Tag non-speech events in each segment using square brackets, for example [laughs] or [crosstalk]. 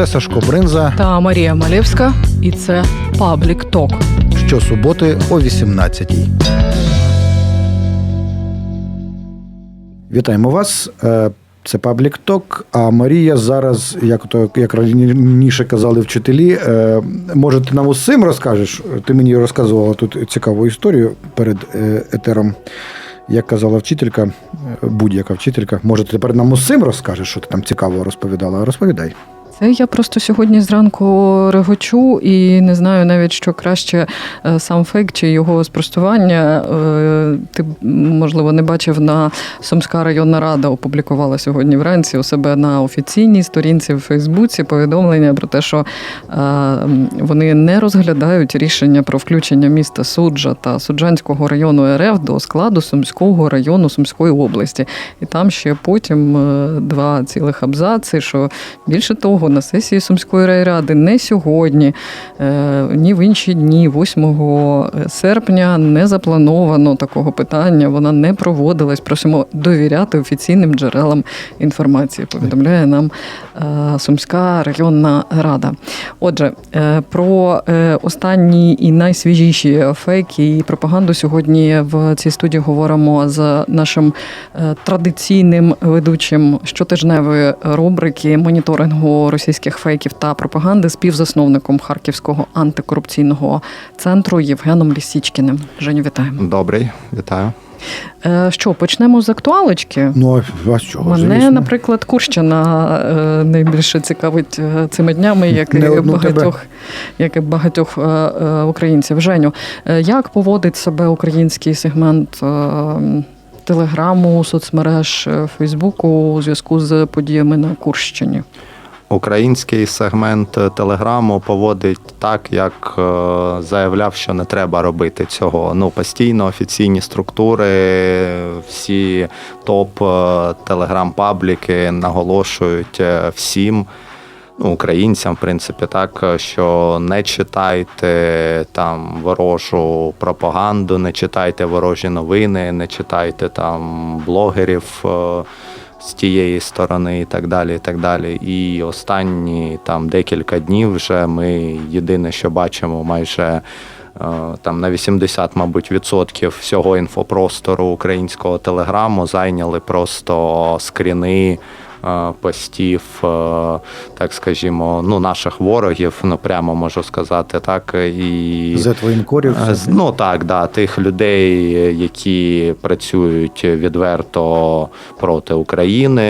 Це Сашко Бринза Та Марія Малєвська, і це Паблік Ток. щосуботи о 18-й. Вітаємо вас. Е, Це Паблік Ток. А Марія зараз, як то як раніше казали вчителі, е, може, ти нам усім розкажеш? Ти мені розказувала тут цікаву історію перед е, етером. Як казала вчителька, будь-яка вчителька, може, ти тепер нам усім розкажеш, що ти там цікавого розповідала? Розповідай. Це я просто сьогодні зранку регочу і не знаю навіть, що краще е, сам фейк чи його спростування. Е, Ти можливо не бачив на Сумська районна рада опублікувала сьогодні вранці у себе на офіційній сторінці в Фейсбуці повідомлення про те, що е, вони не розглядають рішення про включення міста Суджа та Суджанського району РФ до складу Сумського району Сумської області. І там ще потім два цілих абзаци, що більше того, на сесії Сумської райради не сьогодні, е, ні в інші дні, 8 серпня, не заплановано такого питання. Вона не проводилась. Просимо довіряти офіційним джерелам інформації. Повідомляє нам е, Сумська районна рада. Отже, е, про е, останні і найсвіжіші фейки і пропаганду сьогодні в цій студії говоримо з нашим е, традиційним ведучим щотижневої рубрики моніторингу російських фейків та пропаганди, співзасновником Харківського антикорупційного центру Євгеном Лісічкіним. Женю, вітаємо. Добрий, вітаю. Е, Що почнемо з актуалочки? Ну, а з чого? Мене, звісно? наприклад, Курщина е, найбільше цікавить е, цими днями, як і Не багатьох, як і багатьох е, е, українців. Женю, е, як поводить себе український сегмент е, телеграму, соцмереж Фейсбуку у зв'язку з подіями на Курщині? Український сегмент телеграму поводить так, як е, заявляв, що не треба робити цього. Ну, постійно офіційні структури, всі топ е, телеграм-пабліки наголошують е, всім. Ну, українцям, в принципі, так, що не читайте там ворожу пропаганду, не читайте ворожі новини, не читайте там блогерів з тієї сторони і так далі. І так далі. І останні там декілька днів вже ми єдине, що бачимо, майже е, там на 80, мабуть, відсотків всього інфопростору українського телеграму зайняли просто скріни постів, е, так скажімо, ну, наших ворогів, ну прямо можу сказати, так. І За твоїм корів. Е, Ну так, да, тих людей, які працюють відверто проти України,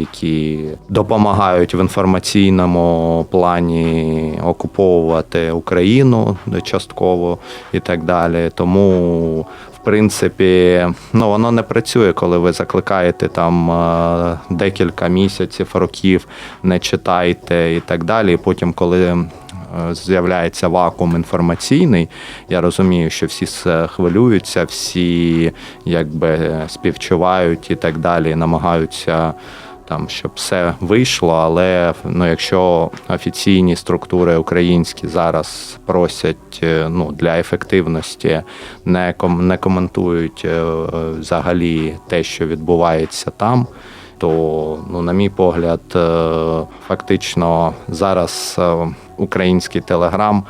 які допомагають в інформаційному плані окуповувати Україну частково і так далі. Тому. Принципі, ну воно не працює, коли ви закликаєте там е, декілька місяців, років, не читайте і так далі. І потім, коли е, з'являється вакуум інформаційний. Я розумію, що всі хвилюються, всі якби співчувають і так далі, намагаються. Там, щоб все вийшло, але ну, якщо офіційні структури українські зараз просять е, ну, для ефективності, не, ком, не коментують е, взагалі те, що відбувається там, то, ну, на мій погляд, е, фактично зараз український телеграм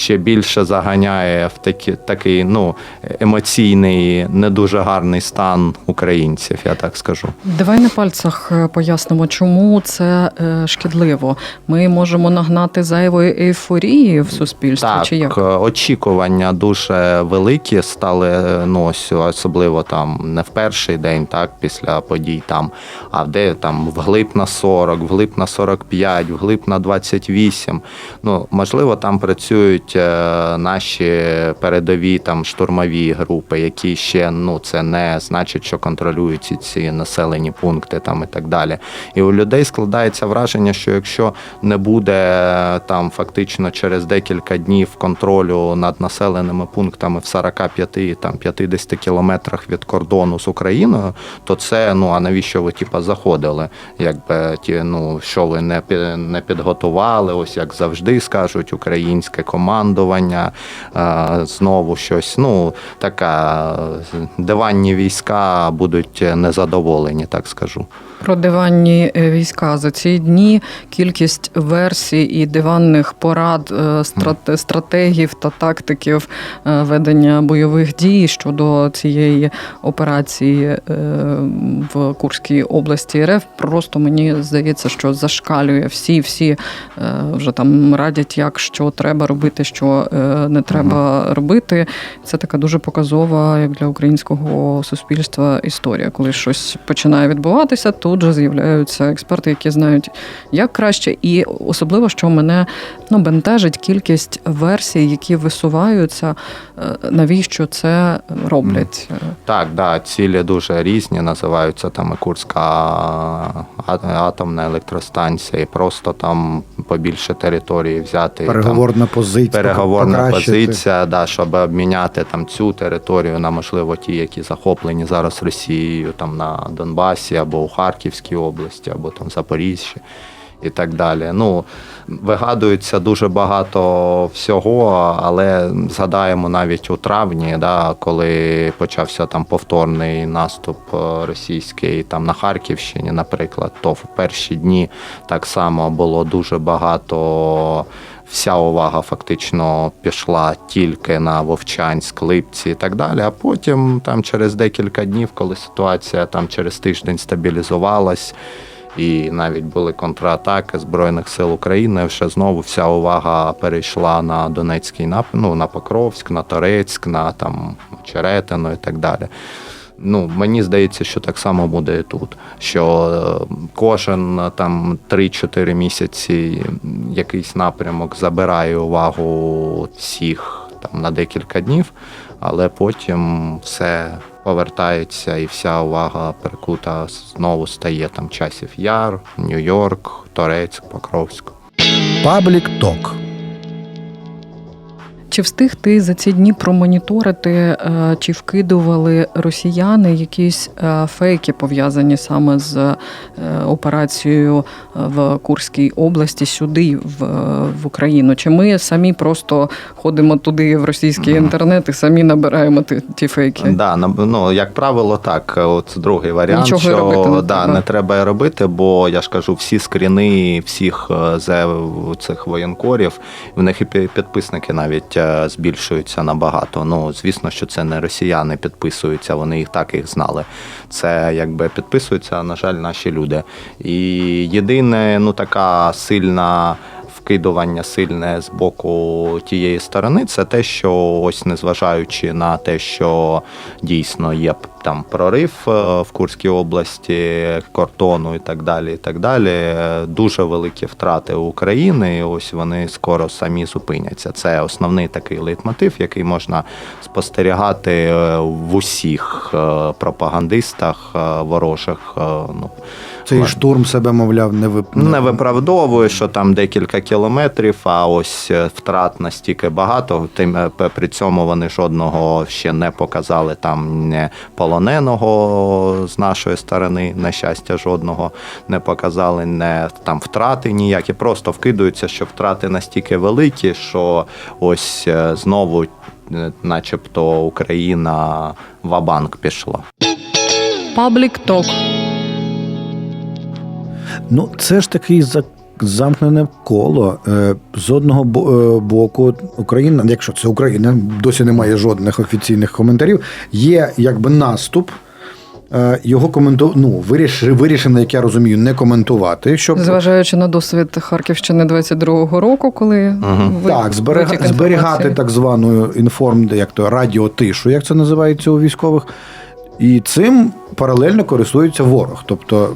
ще більше заганяє в такі, такий ну, емоційний, не дуже гарний стан українців, я так скажу. Давай на пальцях е, пояснимо, чому це е, шкідливо. Ми можемо нагнати зайвої ейфорії в суспільстві, Так, чи як? е, очікування дуже великі стали, ну, ось, особливо там не в перший день, так, після подій там, а де там вглиб на 40, вглиб на 45, вглиб на 28. Ну, можливо, там працюють працюють е, наші передові там штурмові групи, які ще ну це не значить, що контролюють ці, населені пункти там і так далі. І у людей складається враження, що якщо не буде е, там фактично через декілька днів контролю над населеними пунктами в 45 там 50 кілометрах від кордону з Україною, то це ну а навіщо ви типа заходили? Якби ті, ну що ви не не підготували? Ось як завжди скажуть, українське командування е, знову щось. Ну така е, диванні війська будуть незадоволені, так скажу. Про диванні е, війська за ці дні кількість версій і диванних порад е, стратегів та тактиків е, ведення бойових дій щодо цієї операції в Курській області РФ. Просто мені здається, що зашкалює всі, всі вже там радять, як що треба робити, що не треба робити. Це така дуже показова як для українського суспільства історія. Коли щось починає відбуватися, тут же з'являються експерти, які знають як краще, і особливо, що мене ну бентежить кількість версій, які висуваються, е, навіщо це роблять. Так, да, цілі дуже різні, називаються там і Курська атомна електростанція, і просто там побільше території взяти. і там Переговорна позиція. переговорна покращити. позиція, да, щоб обміняти там цю територію на можливо ті, які захоплені зараз Росією, там на Донбасі або у Харківській області, або там Запоріжжі. І так далі. Ну, вигадується дуже багато всього, але згадаємо навіть у травні, да, коли почався там повторний наступ е, російський там на Харківщині, наприклад, то в перші дні так само було дуже багато вся увага фактично пішла тільки на Вовчанськ, Липці і так далі. А потім, там через декілька днів, коли ситуація там через тиждень стабілізувалась. І навіть були контратаки Збройних сил України. Вже знову вся увага перейшла на Донецький нап... ну, на Покровськ, на Торецьк, на там Черетино і так далі. Ну, мені здається, що так само буде і тут. Що е, кожен е, там 3-4 місяці якийсь напрямок забирає увагу всіх там на декілька днів, але потім все повертається і вся увага прикута знову стає там часів Яр, Нью-Йорк, Торецьк, Покровськ. Паблік ток. Чи встиг ти за ці дні промоніторити, е, чи вкидували росіяни якісь е, фейки пов'язані саме з е, операцією в Курській області сюди, в, в Україну? Чи ми самі просто ходимо туди в російський інтернет і самі набираємо ті, ті фейки? Да, ну, як правило, так. От другий варіант, Нічого що робити не да, треба. не треба робити, бо я ж кажу, всі скріни всіх ЗЕВ цих воєнкорів, в них і пі- підписники навіть е, збільшуються набагато. Ну, звісно, що це не росіяни підписуються, вони їх так їх знали. Це якби підписуються, на жаль, наші люди. І єдине, ну така сильна. Вкидування сильне з боку тієї сторони, це те, що ось незважаючи на те, що дійсно є там прорив е, в Курській області, кордону і так далі. І так далі. Дуже великі втрати України. І ось вони скоро самі зупиняться. Це основний такий лейтмотив, який можна спостерігати е, в усіх е, пропагандистах ворожих. Ну, Цей Ладно. штурм себе, мовляв, не вип... не виправдовує, що там декілька кілометрів, а ось е, втрат настільки багато. Тим е, при цьому вони жодного ще не показали там не полоненого з нашої сторони, на щастя, жодного не показали, не там втрати ніякі. Просто вкидаються, що втрати настільки великі, що ось е, знову, начебто, Україна в банк пішла. Паблік ток. Ну, це ж такий за- замкнене коло. Е, З одного е, боку, Україна, якщо це Україна, досі немає жодних офіційних коментарів. Є якби наступ. Е, Його коменту... ну, виріш... вирішено, як я розумію, не коментувати. Щоб Зважаючи на досвід Харківщини 22-го року, коли Мгм. ви- так, зберега... зберігати так звану інформ, як то радіотишу, як це називається у військових. І цим паралельно користується ворог, тобто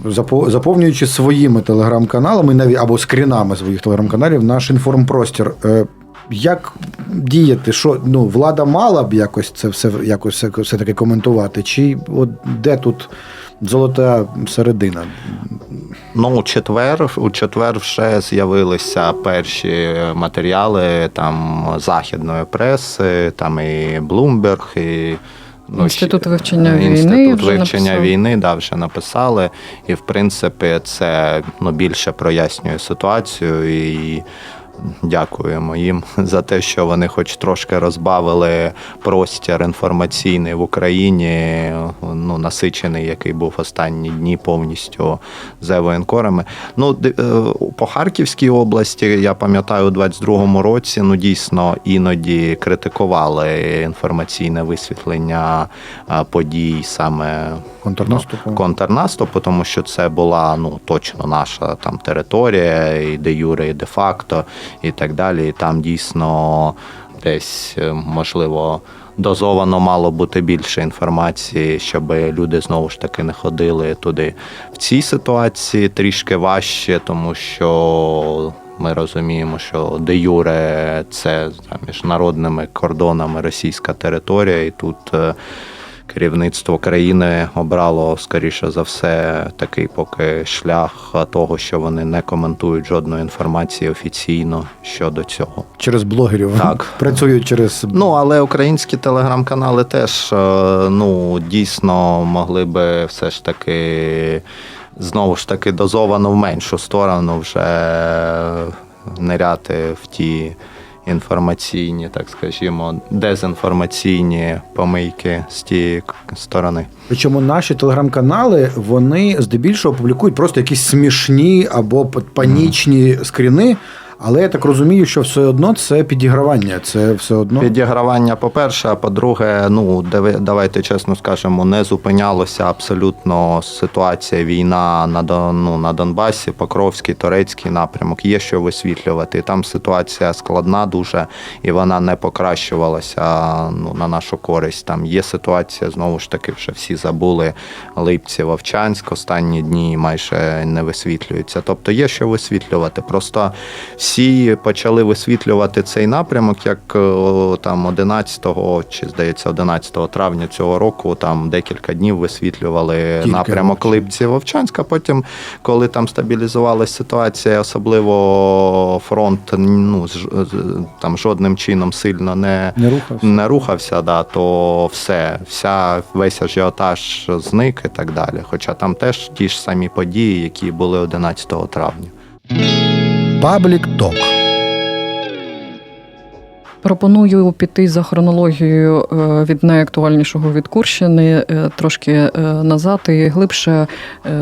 заповнюючи своїми телеграм-каналами навіть або скрінами своїх телеграм-каналів наш інформпростір. Е, Як діяти? Що ну, влада мала б якось це все якось все- все-таки коментувати? Чи от де тут золота середина? Ну, у четвер, у четвер вже з'явилися перші матеріали там західної преси, там і Bloomberg, і ну, Інститут вивчення війни Інститут вже вивчення написав. війни, да, вже написали. І в принципі, це ну, більше прояснює ситуацію і. Дякуємо їм [laughs] за те, що вони хоч трошки розбавили простір інформаційний в Україні, ну насичений, який був останні дні повністю за воєнкорами. Ну е, по Харківській області я пам'ятаю, у 22-му році ну дійсно іноді критикували інформаційне висвітлення подій саме Контрнаступу? контрнаступу, тому що це була ну точно наша там територія, і де юре, і де факто, і так далі. І там дійсно десь е, можливо. Дозовано мало бути більше інформації, щоб люди знову ж таки не ходили туди. В цій ситуації трішки важче, тому що ми розуміємо, що де Юре це за міжнародними кордонами російська територія, і тут е, керівництво країни обрало, скоріше за все, такий поки шлях того, що вони не коментують жодної інформації офіційно щодо цього. Через блогерів Так. [laughs] працюють через Ну, але українські телеграм-канали теж е, ну, дійсно могли би все ж таки знову ж таки дозовано в меншу сторону вже ниряти в ті інформаційні, так скажімо, дезінформаційні помийки з тієї сторони. Причому наші телеграм-канали вони здебільшого публікують просто якісь смішні або панічні скріни. Але я так розумію, що все одно це підігравання. Це все одно Підігравання, по-перше, а по-друге, ну давайте чесно скажемо, не зупинялося абсолютно ситуація, війна на ну, на Донбасі, Покровський, Торецький напрямок. Є що висвітлювати. Там ситуація складна дуже, і вона не покращувалася ну, на нашу користь. Там є ситуація, знову ж таки, вже всі забули Липці, Вовчанськ. Останні дні майже не висвітлюється. Тобто є що висвітлювати. Просто всі почали висвітлювати цей напрямок, як е, там 11 чи здається 11 травня цього року. Там декілька днів висвітлювали Тільки напрямок Липці Вовчанська. Потім, коли там стабілізувалася ситуація, особливо фронт ну там жодним чином сильно не не рухався. не рухався, да, то все, вся весь ажіотаж зник і так далі. Хоча там теж ті ж самі події, які були 11 травня. Паблік ток. Пропоную піти за хронологією е, від найактуальнішого від Курщини е, трошки е, назад і глибше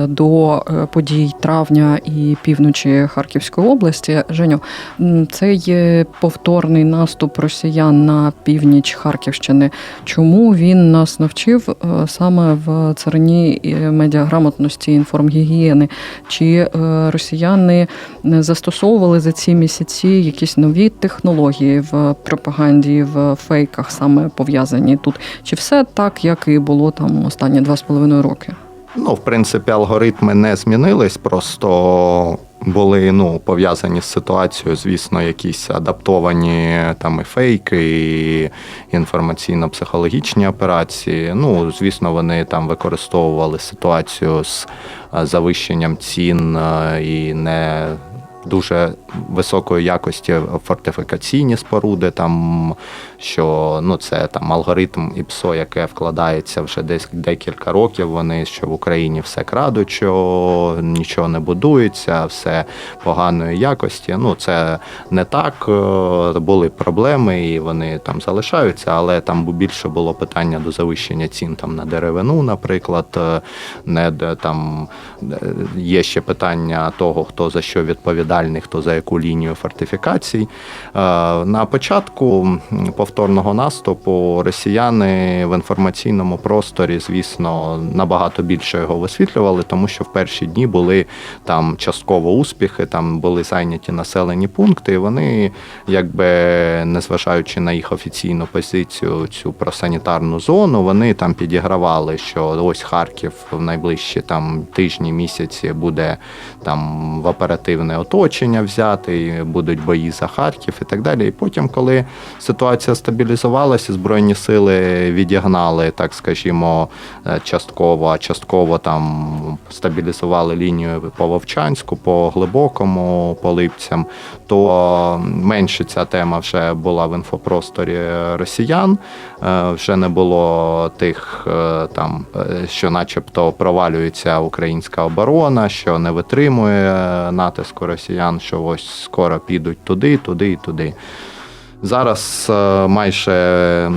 до подій травня і півночі Харківської області. Женю, м, це є повторний наступ росіян на північ Харківщини. Чому він нас навчив саме в царині медіаграмотності інформгігієни? Чи росіяни застосовували за ці місяці якісь нові технології в пропаганді, в фейках саме пов'язані тут? Чи все так, як і було там останні два з половиною роки? Ну, в принципі, алгоритми не змінились, просто були ну, пов'язані з ситуацією, звісно, якісь адаптовані там і фейки, і інформаційно-психологічні операції. Ну, звісно, вони там використовували ситуацію з завищенням цін і не. Дуже високої якості фортифікаційні споруди, там що ну це там алгоритм ІПСО, яке вкладається вже десь декілька років. Вони що в Україні все крадуть, що нічого не будується, все поганої якості. Ну це не так. е, Були проблеми, і вони там залишаються, але там більше було питання до завищення цін там на деревину, наприклад. е, Не там е, є ще питання того, хто за що відповідальний, хто за яку лінію фортифікацій. Е, На початку повторного наступу росіяни в інформаційному просторі, звісно, набагато більше його висвітлювали, тому що в перші дні були там частково успіхи, там були зайняті населені пункти. І вони, якби незважаючи на їх офіційну позицію, цю про санітарну зону, вони там підігравали, що ось Харків в найближчі там тижні місяці буде там в оперативне оточення. Оточення взяти, і будуть бої за Харків і так далі. І потім, коли ситуація стабілізувалася, збройні сили відігнали, так скажімо, е, частково, а частково там стабілізували лінію по Вовчанську, по глибокому, по липцям, то менше ця тема вже була в інфопросторі росіян. Е, Вже не було тих е, там, е, що, начебто, провалюється українська оборона, що не витримує е, натиску росіян, що ось скоро підуть туди, туди і туди. Зараз е, майже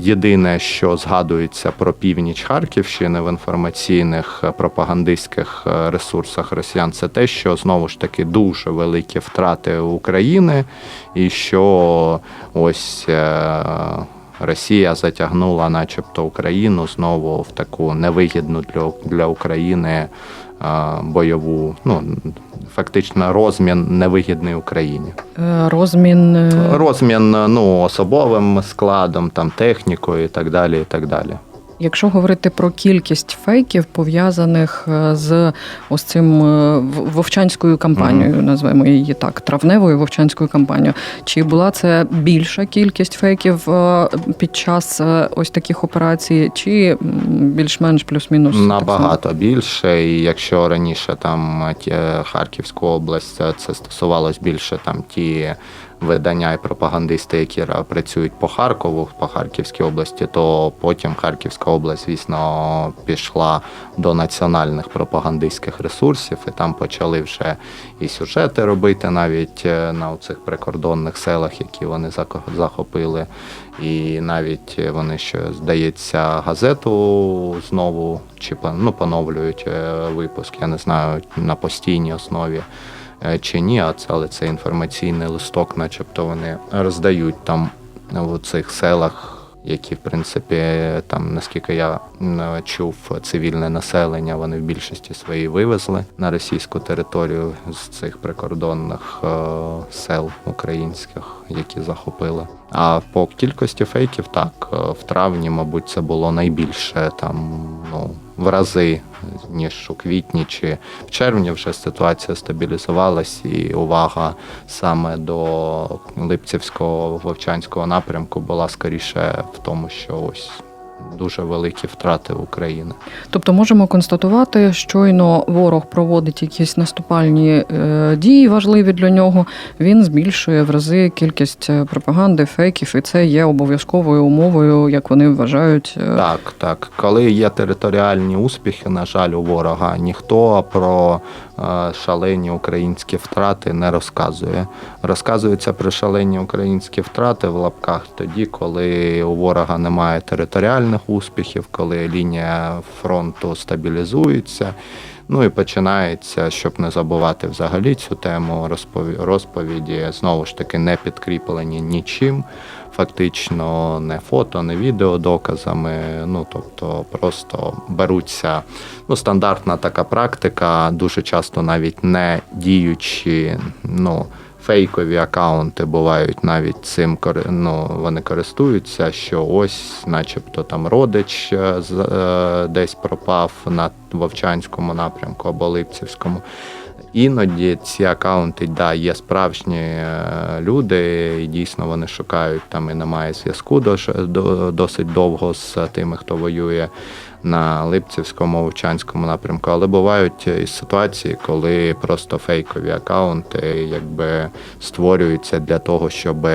єдине, що згадується про північ Харківщини в інформаційних е, пропагандистських е, ресурсах росіян, це те, що знову ж таки дуже великі втрати України, і що ось Росія затягнула, начебто, Україну знову в таку невигідну для, для України бойову, ну фактично розмін невигідний Україні. Е, Розмін е, Розмін ну, особовим складом, там, технікою і так далі. і так далі. Якщо говорити про кількість фейків, пов'язаних е, з ось цим е, вовчанською кампанією, назвемо її так, травневою вовчанською кампанією, чи була це більша кількість фейків е, під час ось таких операцій, чи більш-менш плюс-мінус? Набагато більше. І якщо раніше там ті, Харківську область це стосувалось більше там ті видання і пропагандисти, які працюють по Харкову, по Харківській області, то потім Харківська область, звісно, пішла до національних пропагандистських ресурсів, і там почали вже і сюжети робити навіть е, на цих прикордонних селах, які вони захопили. І навіть вони ще, здається, газету знову чи ну, поновлюють е, випуск, я не знаю, на постійній основі е, чи ні, а це, але це інформаційний листок, начебто вони роздають там в цих селах. Які, в принципі, там, наскільки я чув, цивільне населення вони в більшості своїй вивезли на російську територію з цих прикордонних е, сел українських, які захопили. А по кількості фейків, так, е, в травні, мабуть, це було найбільше там, ну, в рази, ніж у квітні чи в червні вже ситуація стабілізувалась, і увага саме до Липцівського Вовчанського напрямку була скоріше в тому, що ось дуже великі втрати України. Тобто можемо констатувати, щойно ворог проводить якісь наступальні е, дії важливі для нього. Він збільшує в рази кількість е, пропаганди, фейків, і це є обов'язковою умовою, як вони вважають. е, Так, так. Коли є територіальні успіхи, на жаль, у ворога, ніхто про шалені українські втрати не розказує. Розказується про шалені українські втрати в лапках тоді, коли у ворога немає територіальних успіхів, коли лінія фронту стабілізується. Ну і починається, щоб не забувати взагалі цю тему розповіді, знову ж таки, не підкріплені нічим, фактично не фото, не відео доказами. Ну тобто просто беруться ну, стандартна така практика, дуже часто навіть не діючі, ну. Фейкові акаунти бувають навіть цим ну, вони користуються, що ось, начебто, там родич е, е, десь пропав на Вовчанському напрямку або Липцівському. Іноді ці акаунти, да, є справжні е, люди, і дійсно вони шукають там і немає зв'язку досить довго з тими, хто воює на Липцівському, Вовчанському напрямку. Але бувають і ситуації, коли просто фейкові акаунти якби створюються для того, щоб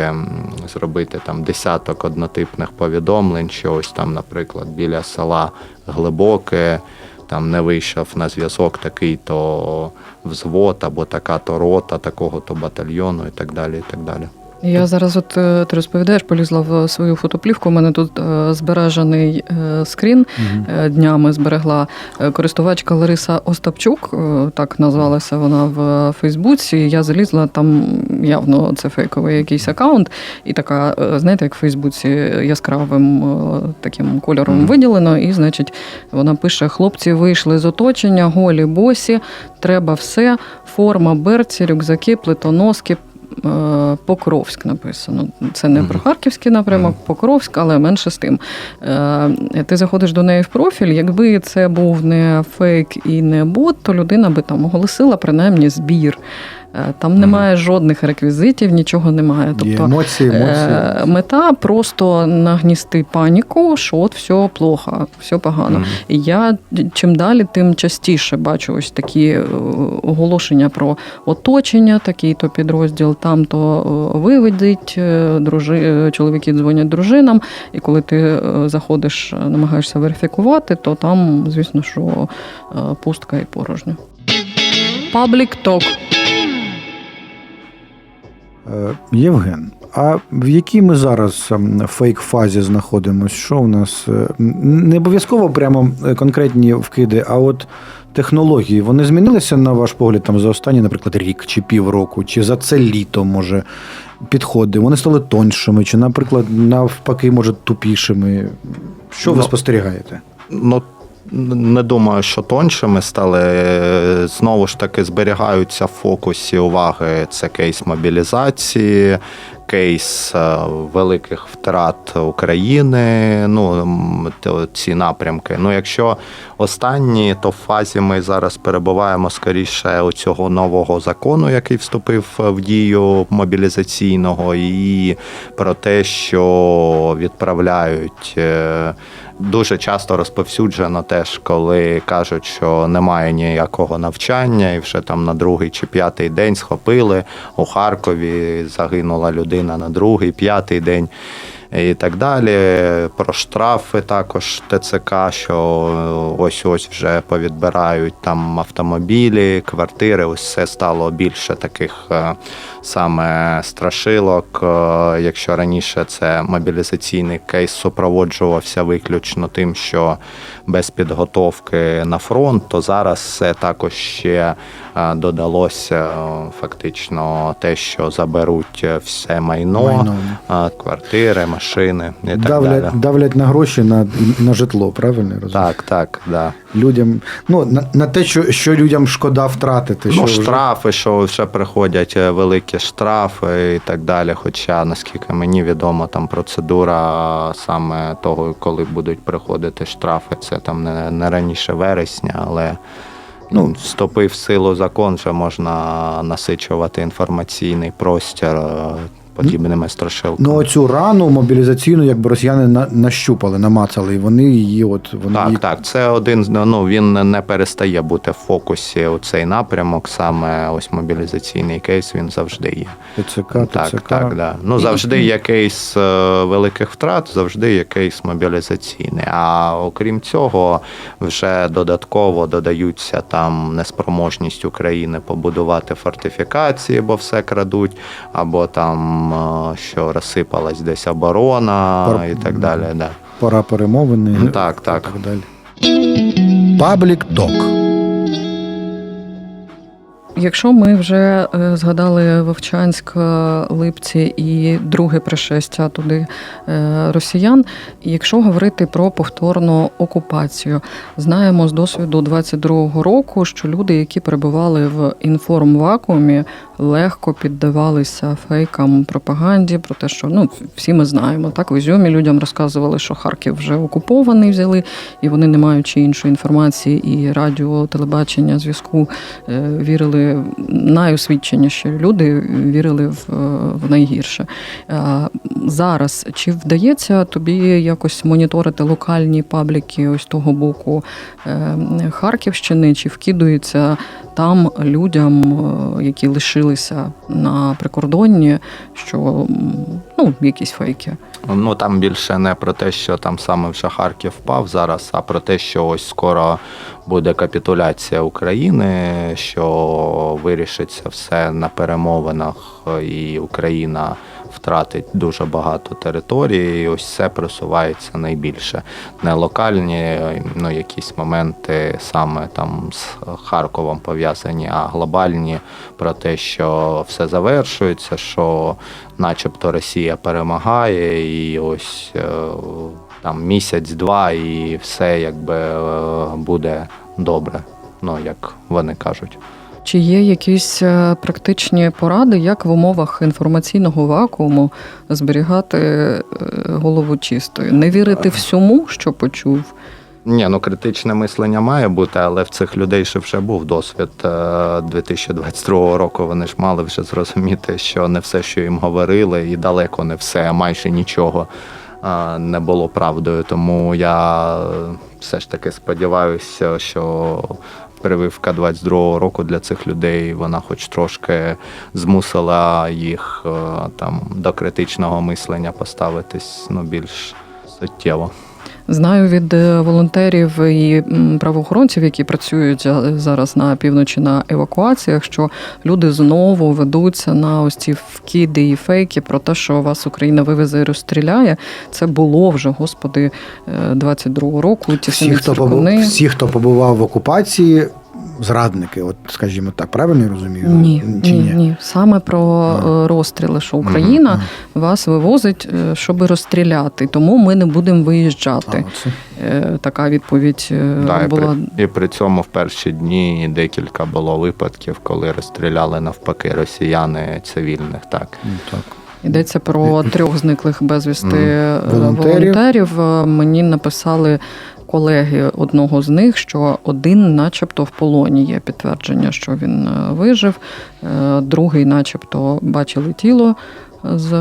зробити там десяток однотипних повідомлень, що ось там, наприклад, біля села Глибоке там не вийшов на зв'язок такий-то взвод або така-то рота, такого-то батальйону і так далі. і так далі. Я зараз, от е, ти розповідаєш, полізла в свою фотоплівку. У мене тут е, збережений е, скрін днями зберегла користувачка Лариса Остапчук, так назвалася вона в Фейсбуці. Я залізла там явно це фейковий якийсь акаунт, і така, знаєте, як в Фейсбуці яскравим таким кольором виділено. І, значить, вона пише: хлопці вийшли з оточення, голі босі, треба все, форма, берці, рюкзаки, плитоноски. Е, Покровськ написано. Це не про харківський напрямок, Покровськ, але менше з тим. Е, Ти заходиш до неї в профіль. Якби це був не фейк і не бот, то людина би там оголосила принаймні збір. Е, Там немає жодних реквізитів, нічого немає. Тобто емоції, емоції. Е, Мета просто нагністи паніку, що от все плохо, все погано. Мгм. І я чим далі, тим частіше бачу ось такі е, оголошення про оточення, такий то підрозділ, там то виведіть, дружи, чоловіки дзвонять дружинам, і коли ти заходиш, намагаєшся верифікувати, то там, звісно, що пустка і порожньо. Паблік ток. Е, Євген, а в якій ми зараз ем, фейк-фазі знаходимося? Що у нас? е, Не обов'язково прямо е, конкретні вкиди, а от технології вони змінилися, на ваш погляд, там за останні, наприклад, рік чи півроку, чи за це літо, може, підходи? Вони стали тоншими, чи, наприклад, навпаки, може, тупішими? Що ви Ну, спостерігаєте? Ну, не думаю, що тоншими стали. Знову ж таки, зберігаються в фокусі уваги. Це кейс мобілізації, кейс е, великих втрат України. Ну, ці напрямки. Ну, якщо останні, то в фазі ми зараз перебуваємо скоріше у цього нового закону, який вступив в дію мобілізаційного, і про те, що відправляють. е, Дуже часто розповсюджено теж, коли кажуть, що немає ніякого навчання, і вже там на другий чи п'ятий день схопили у Харкові. Загинула людина на другий, п'ятий день. І так далі. Про штрафи також ТЦК, що ось ось вже повідбирають там автомобілі, квартири. Ось все стало більше таких е, саме страшилок. Е, Якщо раніше це мобілізаційний кейс супроводжувався виключно тим, що без підготовки на фронт, то зараз це також ще додалося е, фактично те, що заберуть е, все майно, Майно. квартири, машини і так Давлять, далі. давлять на гроші на, на житло, правильно я розумію? Так, так, да. Людям, ну, на, на те, що, що людям шкода втратити. що Ну, вже- штрафи, що вже приходять е, великі штрафи і так далі. Хоча, наскільки мені відомо, там процедура саме того, коли будуть приходити штрафи, це там не, не раніше вересня, але ну, вступив силу закон, вже можна насичувати інформаційний простір е, подібними страшилками. Ну, оцю рану мобілізаційну, якби росіяни на, нащупали, намацали, і вони її от вони її... Так, так, це один ну він не перестає бути в фокусі у цей напрямок. Саме ось мобілізаційний кейс він завжди є. ТЦК, Так, ТЦК. так, да. Ну завжди є кейс е, великих втрат, завжди є кейс мобілізаційний. А окрім цього, вже додатково додаються там неспроможність України побудувати фортифікації, бо все крадуть, або там е, що розсипалась десь оборона Пар- і так далі. Да. Пора перемовини. Ну, Так, так. так далі. Паблік ток. Якщо ми вже е, згадали Вовчанськ, е, Липці і друге пришестя туди росіян, якщо говорити про повторну окупацію, знаємо з досвіду 22-го року, що люди, які перебували в інформвакуумі, легко піддавалися фейкам пропаганді про те, що ну всі ми знаємо. Так в Ізюмі людям розказували, що Харків вже окупований, взяли, і вони, не маючи іншої інформації, і радіо, телебачення, зв'язку, е, вірили найосвідченіші люди вірили в, е, в найгірше. Зараз чи вдається тобі якось моніторити локальні пабліки ось того боку е, Харківщини, чи вкидується там людям, е, які лишилися на прикордонні, що ну, якісь фейки? Ну там більше не про те, що там саме вже Харків впав зараз, а про те, що ось скоро буде капітуляція України, що вирішиться все на перемовинах, і Україна втратить дуже багато території. І ось це просувається найбільше. Не локальні, ну якісь моменти саме там з Харковом пов'язані, а глобальні про те, що все завершується, що начебто Росія перемагає, і ось е, там місяць-два, і все якби е, буде добре. Ну як вони кажуть. Чи є якісь е, практичні поради, як в умовах інформаційного вакууму зберігати е, голову чистою, не вірити всьому, що почув, Ні, ну критичне мислення має бути, але в цих людей ще вже був досвід е, 2022 року. Вони ж мали вже зрозуміти, що не все, що їм говорили, і далеко не все, а майже нічого е, не було правдою. Тому я е, все ж таки сподіваюся, що прививка 22 року для цих людей вона хоч трошки змусила їх е, там до критичного мислення поставитись ну більш суттєво. Знаю від е, волонтерів і правоохоронців, які працюють зараз на півночі на евакуаціях, що люди знову ведуться на ось ці вкиди і фейки про те, що вас Україна вивезе і розстріляє. Це було вже, господи, е, 22-го року. Ті Всі хто, побу... Всі, хто побував в окупації, зрадники, от скажімо так, правильно я розумію? Ні, Чи ні, ні. Саме про А. е, розстріли, що Україна Мгм. вас вивозить, е, щоб розстріляти. Тому ми не будемо виїжджати. А. Е, Така відповідь Да, і, була. при, і при цьому в перші дні декілька було випадків, коли розстріляли навпаки росіяни цивільних. Так Ну, так. Йдеться про трьох зниклих безвісти Волонтерів. волонтерів. Мені написали колеги одного з них, що один, начебто, в полоні є підтвердження, що він е, вижив. Е, Другий, начебто, бачили тіло з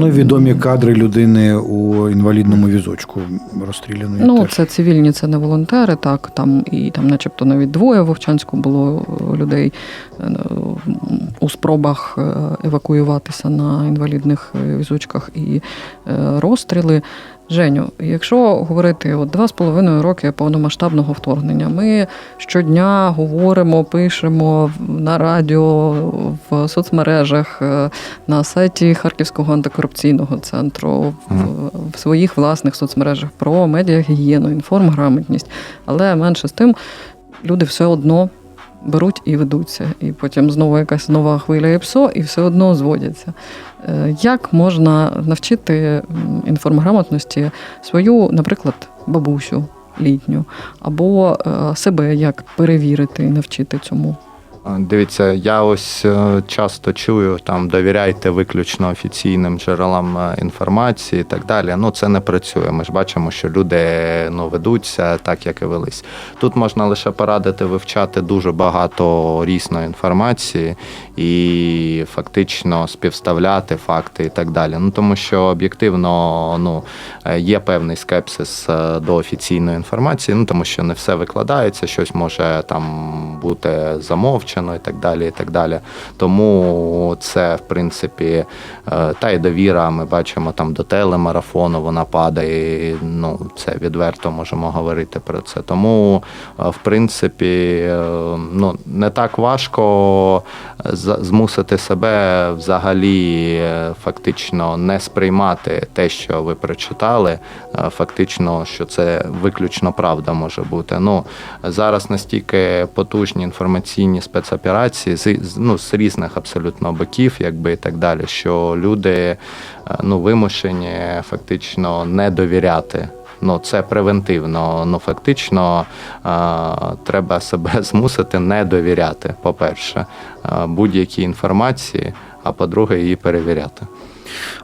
Ну, відомі кадри людини у інвалідному візочку розстріляної. Ну, теж. це цивільні, це не волонтери, так там і там, начебто, навіть двоє в Вовчанську було е, людей е, у спробах е, евакуюватися на інвалідних е, візочках і е, розстріли. Женю, якщо говорити от два з половиною роки повномасштабного вторгнення, ми щодня говоримо, пишемо на радіо, в соцмережах, е, на сайті Харківського антикорупційного центру, в, в своїх власних соцмережах про медіагігієну, інформграмотність. Але менше з тим люди все одно беруть і ведуться. І потім знову якась нова хвиля ІПСО, і все одно зводяться. Е, Як можна навчити інформграмотності свою, наприклад, бабусю літню, або е, себе як перевірити і навчити цьому? Дивіться, я ось е, часто чую там довіряйте виключно офіційним джерелам інформації і так далі. Ну це не працює. Ми ж бачимо, що люди ну ведуться так, як і велись. Тут можна лише порадити вивчати дуже багато різної інформації і фактично співставляти факти і так далі. Ну тому що об'єктивно ну є певний скепсис е, до офіційної інформації, ну тому що не все викладається, щось може там бути замовчено і так далі. і так далі. Тому це, в принципі, е, та й довіра, ми бачимо там до телемарафону, вона падає. Ну, це відверто можемо говорити про це. Тому, е, в принципі, ну, не так важко змусити себе взагалі е, фактично не сприймати те, що ви прочитали. е, Фактично, що це виключно правда може бути. Ну зараз настільки потужні інформаційні спецоперації з, ну, з різних абсолютно боків, якби і так далі, що люди е, ну, вимушені фактично не довіряти. Ну, це превентивно. Ну, фактично е, треба себе [laughs] змусити не довіряти, по-перше, е, будь-якій інформації, а по-друге, її перевіряти.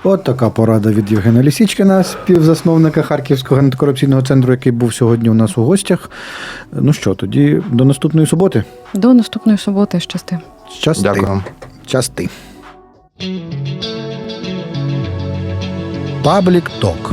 От така порада від Євгена Лісічкина, співзасновника Харківського антикорупційного центру, який був сьогодні у нас у гостях. Ну що, тоді до наступної суботи. До наступної суботи щасти. Щасти. Дякую. Щасти. Паблік Ток.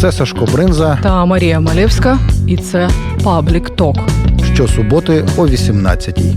Це Сашко Бринза Та Марія Малевська, і це Паблік Ток. щосуботи о 18-й.